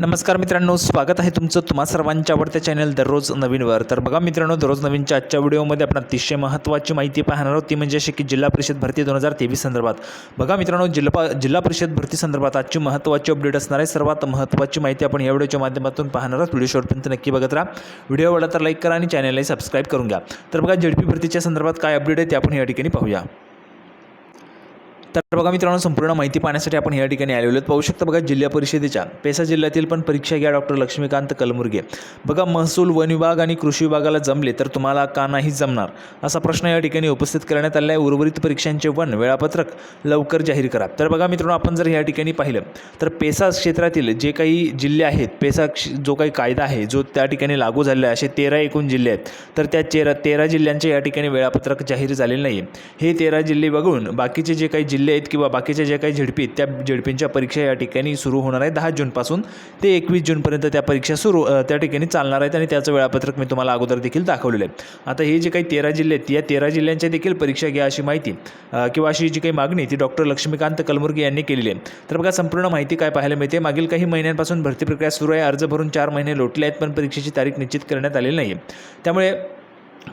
नमस्कार मित्रांनो स्वागत आहे तुमचं तुम्हा सर्वांच्या आवडत्या चॅनल दररोज नवीनवर. तर बघा मित्रांनो दररोज नवीनच्या आजच्या व्हिडिओमध्ये आपण अतिशय महत्त्वाची माहिती पाहणार आहोत. ती म्हणजे अशी की जिल्हा परिषद भरती दोन हजार तेवीस संदर्भात. बघा मित्रांनो जिल्हा जिल्हा परिषद भरती संदर्भात आजची महत्त्वाची अपडेट असणार आहे. सर्वात महत्त्वाची माहिती आपण या व्हिडिओच्या माध्यमातून पाहणार आहोत. व्हिडिओ शॉर्टपर्यंत नक्की बघत राहा. व्हिडिओ आवडला तर लाईक करा आणि चॅनललाही सबस्क्राईब करून घ्या. तर बघा जेडपी भरतीच्या संदर्भात काय अपडेट आहे ते आपण या ठिकाणी पाहूया. तर बघा मित्रांनो संपूर्ण माहिती पाहण्यासाठी आपण या ठिकाणी आलेलो पाहू शकता बघा जिल्हा परिषदेच्या पेसा जिल्ह्यातील पण परीक्षा घ्या डॉक्टर लक्ष्मीकांत कलमुर्गे. बघा महसूल वन विभाग आणि कृषी विभागाला जमले तर तुम्हाला का नाही जमणार? असा प्रश्न या ठिकाणी उपस्थित करण्यात आला आहे. उर्वरित परीक्षांचे वन वेळापत्रक लवकर जाहीर करा. तर बघा मित्रांनो आपण जर या ठिकाणी पाहिलं तर पेसा क्षेत्रातील जे काही जिल्हे आहेत पेसा जो काही कायदा आहे जो त्या ठिकाणी लागू झालेला आहे असे तेरा एकूण जिल्हे आहेत तर त्या तेरा तेरा जिल्ह्यांचे या ठिकाणी वेळापत्रक जाहीर झालेले नाही आहे हे तेरा जिल्हे वगळून बाकीचे जे काही जिल्हे आहेत किंवा बाकीच्या ज्या काही झेडपी आहेत त्या झेडपींच्या परीक्षा या ठिकाणी सुरू होणार आहे दहा जूनपासून ते एकवीस जूनपर्यंत त्या परीक्षा सुरू त्या ठिकाणी चालणार आहेत आणि त्याचं वेळापत्रक मी तुम्हाला अगोदर देखील दाखवलेलं आहे. आता हे जे काही तेरा जिल्हे आहेत या तेरा जिल्ह्यांच्या देखील परीक्षा घ्या अशी माहिती किंवा अशी जी काही मागणी ती डॉक्टर लक्ष्मीकांत कलमुर्गी यांनी केलेली आहे. तर बघा संपूर्ण माहिती काय पाहायला मिळते? मागील काही महिन्यांपासून भरती प्रक्रिया सुरू आहे. अर्ज भरून चार महिने लोटले आहेत पण परीक्षेची तारीख निश्चित करण्यात आलेली नाही आहे त्यामुळे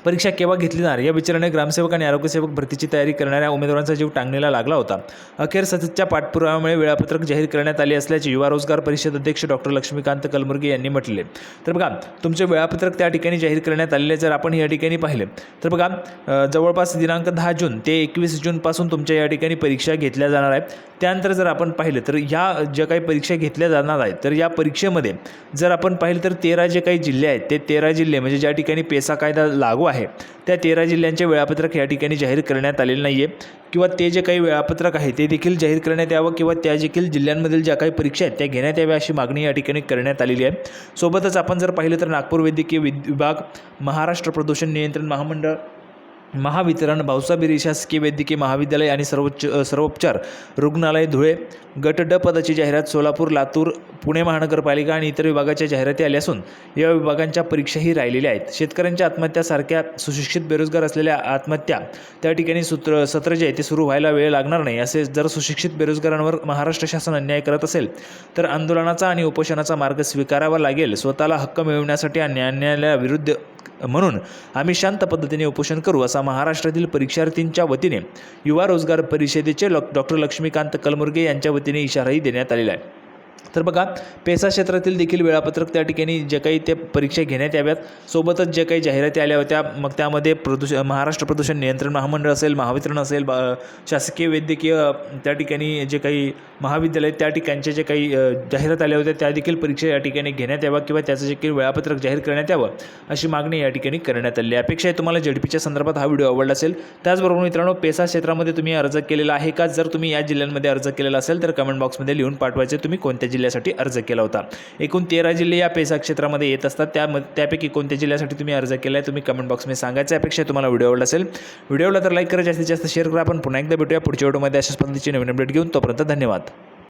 परीक्षा केव्हा घेतली जाणार? या विचाराने ग्रामसेवक आणि आरोग्यसेवक भरतीची तयारी करणाऱ्या उमेदवारांचा जीव टांगणीला लागला होता. अखेर सततच्या पाठपुराव्यामुळे वेळापत्रक जाहीर करण्यात आले असल्याचे युवा रोजगार परिषद अध्यक्ष डॉक्टर लक्ष्मीकांत कलमुर्गे यांनी म्हटले. तर बघा तुमचे वेळापत्रक त्या ठिकाणी जाहीर करण्यात आलेले जर आपण या ठिकाणी पाहिले. तर बघा जवळपास दिनांक दहा जून ते एकवीस जूनपासून तुमच्या या ठिकाणी परीक्षा घेतल्या जाणार आहेत. त्यानंतर जर आपण पाहिलं तर ह्या ज्या काही परीक्षा घेतल्या जाणार आहेत तर या परीक्षेमध्ये जर आपण पाहिलं तर तेरा जे काही जिल्हे आहेत ते तेरा जिल्हे म्हणजे ज्या ठिकाणी पेसा कायदा लागू आहे. त्या तेरा जिल्ह्यांचे वेळापत्रक या ठिकाणी जाहीर करण्यात आलेले नाही आहे किंवा ते जे काही वेळापत्रक आहे ते देखील जाहीर करण्यात यावं किंवा त्या देखील जिल्ह्यांमधील ज्या काही परीक्षा आहेत त्या घेण्यात याव्या अशी मागणी या ठिकाणी करण्यात आलेली आहे. सोबतच आपण जर पाहिलं तर नागपूर वैद्यकीय विभाग महाराष्ट्र प्रदूषण नियंत्रण महामंडळ महावितरण भाऊसाहेब शासकीय वैद्यकीय महाविद्यालय आणि सर्वोच्च सर्वोपचार रुग्णालय धुळे. गट ड पदाची जाहिरात सोलापूर लातूर पुणे महानगरपालिका आणि इतर विभागाच्या जाहिराती आल्या असून या विभागांच्या परीक्षाही राहिलेल्या आहेत. शेतकऱ्यांच्या आत्महत्यासारख्या सुशिक्षित बेरोजगार असलेल्या आत्महत्या त्या ठिकाणी सूत्र सत्र जे आहे ते सुरू व्हायला वेळ लागणार नाही असे जर सुशिक्षित बेरोजगारांवर महाराष्ट्र शासन अन्याय करत असेल तर आंदोलनाचा आणि उपोषणाचा मार्ग स्वीकारावा लागेल. स्वतःला हक्क मिळवण्यासाठी आणि अन्यायाविरुद्ध म्हणून आम्ही शांत पद्धतीने उपोषण करू असा महाराष्ट्रातील परीक्षार्थींच्या वतीने युवा रोजगार परिषदेचे लॉ डॉक्टर लक्ष्मीकांत कलमुर्गे यांच्या वतीने इशाराही देण्यात आलेला आहे. तर बघा पेसा क्षेत्रातील देखील वेळापत्रक त्या ठिकाणी जे काही ते परीक्षा घेण्यात याव्यात. सोबतच जे काही जाहिराती आल्या होत्या मग त्यामध्ये प्रदूषण महाराष्ट्र प्रदूषण नियंत्रण महामंडळ असेल महावितरण असेल बा शासकीय वैद्यकीय त्या ठिकाणी जे काही महाविद्यालय त्या ठिकाणचे जे काही जाहिरात आल्या होत्या त्या देखील परीक्षा या ठिकाणी घेण्यात याव्या किंवा त्याचं जे काही वेळापत्रक जाहीर करण्यात यावं अशी मागणी या ठिकाणी करण्यात आली. आहे अपेक्षा आहे तुम्हाला झेडपीच्या संदर्भात हा व्हिडिओ आवडला असेल. त्याचबरोबर मित्रांनो पेसा क्षेत्रामध्ये तुम्ही अर्ज केलेला आहे का? जर तुम्ही या जिल्ह्यांमध्ये अर्ज केलेला असेल तर कमेंट बॉक्समध्ये लिहून पाठवायचे. तुम्ही कोणत्या जिल्ह्यासाठी अर्ज केला होता? एकूण तेरा जिल्हे या पेसा क्षेत्रामध्ये येत असतात. त्या त्यापैकी कोणत्या जिल्ह्यासाठी तुम्ही अर्ज केला आहे तुम्ही कमेंट बॉक्समध्ये सांगायचं अपेक्षा तुम्हाला व्हिडिओ आवडला असेल. व्हिडिओला तर लाईक करा जास्तीत जास्त शेअर करा. आपण पुन्हा एकदा भेटूया पुढच्या व्हिडिओमध्ये. अशाच पद्धतीची नवीन अपडेट घेऊन तोपर्यंत धन्यवाद.